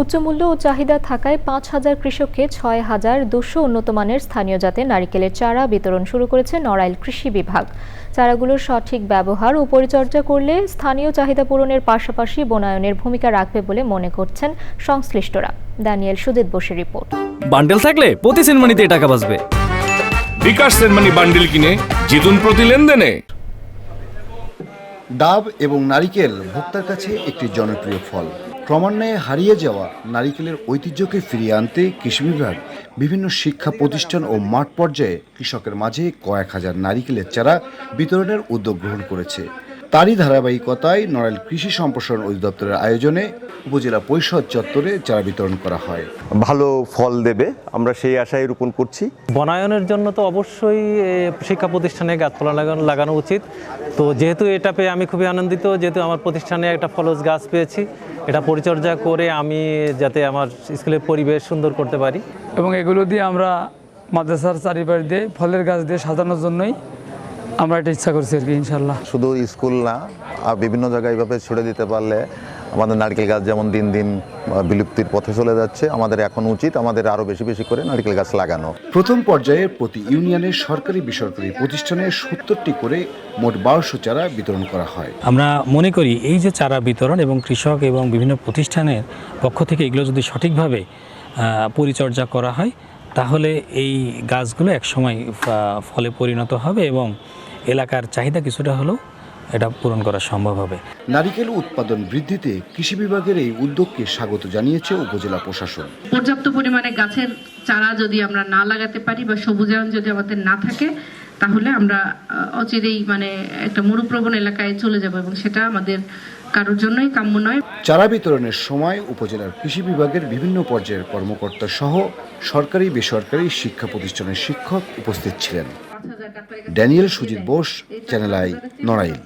উচ্চমূল্য ও চাহিদা থাকায় পাঁচ হাজার কৃষককে ছয় হাজার দুশো উন্নত মানের স্থানীয় জাতের নারিকেলের চারা বিতরণ শুরু করেছে নড়াইল কৃষি বিভাগ। চারাগুলোর সঠিক ব্যবহার ও পরিচর্যা করলে স্থানীয় চাহিদা পূরণের পাশাপাশি বনায়নের ভূমিকা রাখবে বলে মনে করছেন সংশ্লিষ্টরা। দানিয়েল সুদিত বসের রিপোর্ট। বান্ডেল থাকলে প্রতি সেনমানিতে টাকা বাঁচবে। বিকাশ সেনমানি বান্ডিল কিনে জিতুন প্রতি লেনদেনে। ডাব এবং নারিকেল ভোক্তার কাছে একটি জনপ্রিয় ফল। ক্রমান্বয়ে হারিয়ে যাওয়া নারিকেলের ঐতিহ্যকে ফিরিয়ে আনতে কৃষি বিভাগ বিভিন্ন শিক্ষা প্রতিষ্ঠান ও মাঠ পর্যায়ে কৃষকের মাঝে কয়েক হাজার নারিকেলের চারা বিতরণের উদ্যোগ গ্রহণ করেছে। তারই ধারাবাহিকতায় নড়াইল কৃষি সম্প্রসারণ অধিদপ্তরের আয়োজনে উপজেলা পরিষদ চত্বরে চারা বিতরণ করা হয়। ভালো ফল দেবে আমরা সেই আশায় রোপণ করছি। বনায়নের জন্য তো অবশ্যই শিক্ষা প্রতিষ্ঠানে গাছপালা লাগানো লাগানো উচিত। তো যেহেতু এটা পেয়ে আমি খুবই আনন্দিত যেহেতু আমার প্রতিষ্ঠানে একটা ফলজ গাছ পেয়েছি এটা পরিচর্যা করে আমি যাতে আমার স্কুলের পরিবেশ সুন্দর করতে পারি। এবং এগুলো দিয়ে আমরা মাদ্রাসার চারিপাশ দিয়ে ফলের গাছ দিয়ে সাজানোর জন্যই আমরা এটা ইচ্ছা করছি আর কি ইনশাল্লাহ শুধু স্কুল না আর বিভিন্ন জায়গায় এইভাবে ছেড়ে দিতে পারলে আমাদের নারকেল গাছ যেমন দিন দিন বিলুপ্তির পথে চলে যাচ্ছে আমাদের এখন উচিত আমাদের আরও বেশি বেশি করে নারকেল গাছ লাগানো। প্রথম পর্যায়ে প্রতি ইউনিয়নের সরকারি বেসরকারি প্রতিষ্ঠানে সত্তরটি করে মোট বারোশো চারা বিতরণ করা হয়। আমরা মনে করি এই যে চারা বিতরণ এবং কৃষক এবং বিভিন্ন প্রতিষ্ঠানের পক্ষ থেকে এগুলো যদি সঠিকভাবে পরিচর্যা করা হয় তাহলে এই গাছগুলো একসময় ফলে পরিণত হবে এবং এলাকার চাহিদা কিছুটা হলেও এটা পূরণ করা সম্ভব হবে। নারিকেল উৎপাদন বৃদ্ধিতে কৃষি বিভাগের এই উদ্যোগকে স্বাগত জানিয়েছে উপজেলা প্রশাসন। পর্যাপ্ত পরিমাণে গাছের চারা যদি আমরা না লাগাতে পারি বা সবুজায়ন যদি আমাদের না থাকে তাহলে আমরা অচিরেই মানে একটা মরুপ্রবণ এলাকায় চলে যাব এবং সেটা আমাদের কারোর জন্যই কাম্য নয়। চারা বিতরণের সময় উপজেলার কৃষি বিভাগের বিভিন্ন পর্যায়ের কর্মকর্তা সহ সরকারি বেসরকারি শিক্ষা প্রতিষ্ঠানের শিক্ষক উপস্থিত ছিলেন। Daniel Sujit Bose channel I Narail.